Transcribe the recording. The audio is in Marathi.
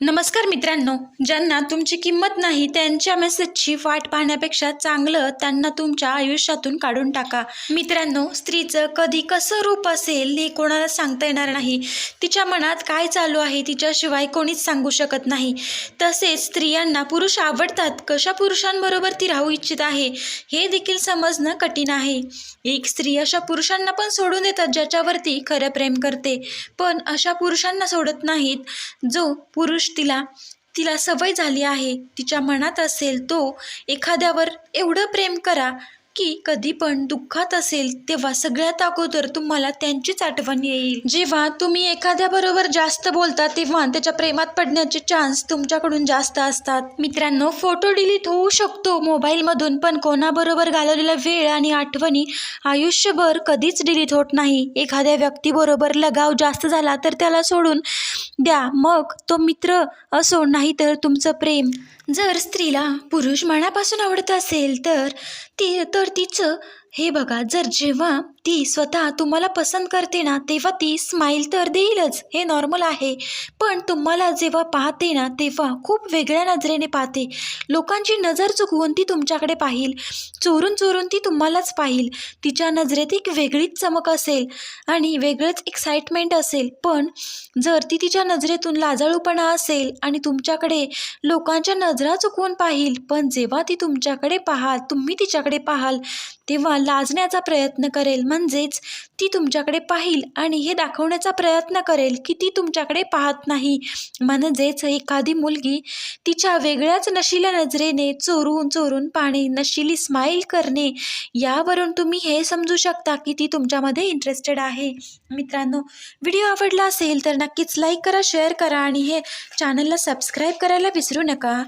नमस्कार मित्रांनो ज्यांना तुमची किंमत नाही त्यांच्या मेसेजची वाट पाहण्यापेक्षा चांगलं त्यांना तुमच्या आयुष्यातून काढून टाका. मित्रांनो स्त्रीचं कधी कसं रूप असेल हे कोणाला सांगता येणार नाही. तिच्या मनात काय चालू आहे तिच्याशिवाय कोणीच सांगू शकत नाही. तसेच स्त्रियांना पुरुष आवडतात कशा पुरुषांबरोबर ती राहू इच्छित आहे हे देखील समजणं कठीण आहे. एक स्त्री अशा पुरुषांना पण सोडून देतात ज्याच्यावरती खरं प्रेम करते. पण अशा पुरुषांना सोडत नाहीत जो पुरुष तिला तिला सवय झाली आहे. तिच्या मनात असेल तो एखाद्यावर एवढं प्रेम करा की कधी पण दुःखात असेल तेव्हा सगळ्यात अगोदर तुम्हाला त्यांचीच आठवण येईल. जेव्हा तुम्ही एखाद्याबरोबर जास्त बोलता तेव्हा त्याच्या प्रेमात पडण्याचे चान्स तुमच्याकडून जास्त असतात. मित्रांनो फोटो डिलीट होऊ शकतो मोबाईलमधून पण कोणाबरोबर घालवलेला वेळ आणि आठवणी आयुष्यभर कधीच डिलीट होत नाही. एखाद्या व्यक्तीबरोबर लगाव जास्त झाला तर त्याला सोडून द्या मग तो मित्र असो नाही तर तुमचं प्रेम. जर स्त्रीला पुरुष मनापासून आवडत असेल तर ती तर तिचं हे बघा जर जेव्हा ती स्वतः तुम्हाला पसंत करते ना तेव्हा ती स्माईल तर देईलच. हे नॉर्मल आहे. पण तुम्हाला जेव्हा पाहते ना तेव्हा खूप वेगळ्या नजरेने पाहते. लोकांची नजर चुकवून ती तुमच्याकडे पाहिल. चोरून चोरून ती तुम्हालाच पाहिल. तिच्या नजरेत एक वेगळीच चमक असेल आणि वेगळंच एक्साइटमेंट असेल. पण जर ती तिच्या नजरेतून लाजाळूपणा असेल आणि तुमच्याकडे लोकांच्या नजरा चुकवून पाहिल पण जेव्हा ती तुमच्याकडे पाहाल तुम्ही तिच्याकडे पाहाल तेव्हा लाजण्याचा प्रयत्न करेल. म्हणजेच ती तुमच्याकडे पाहिल आणि हे दाखवण्याचा प्रयत्न करेल की ती तुमच्याकडे पाहत नाही. म्हणजेच एखादी मुलगी तिच्या वेगळ्याच नशिल्या नजरेने चोरून चोरून पाहणे नशिली स्माईल करणे यावरून तुम्ही हे समजू शकता की ती तुमच्यामध्ये इंटरेस्टेड आहे. मित्रांनो व्हिडिओ आवडला असेल तर नक्कीच लाईक करा शेअर करा आणि हे चॅनलला सबस्क्राईब करायला विसरू नका.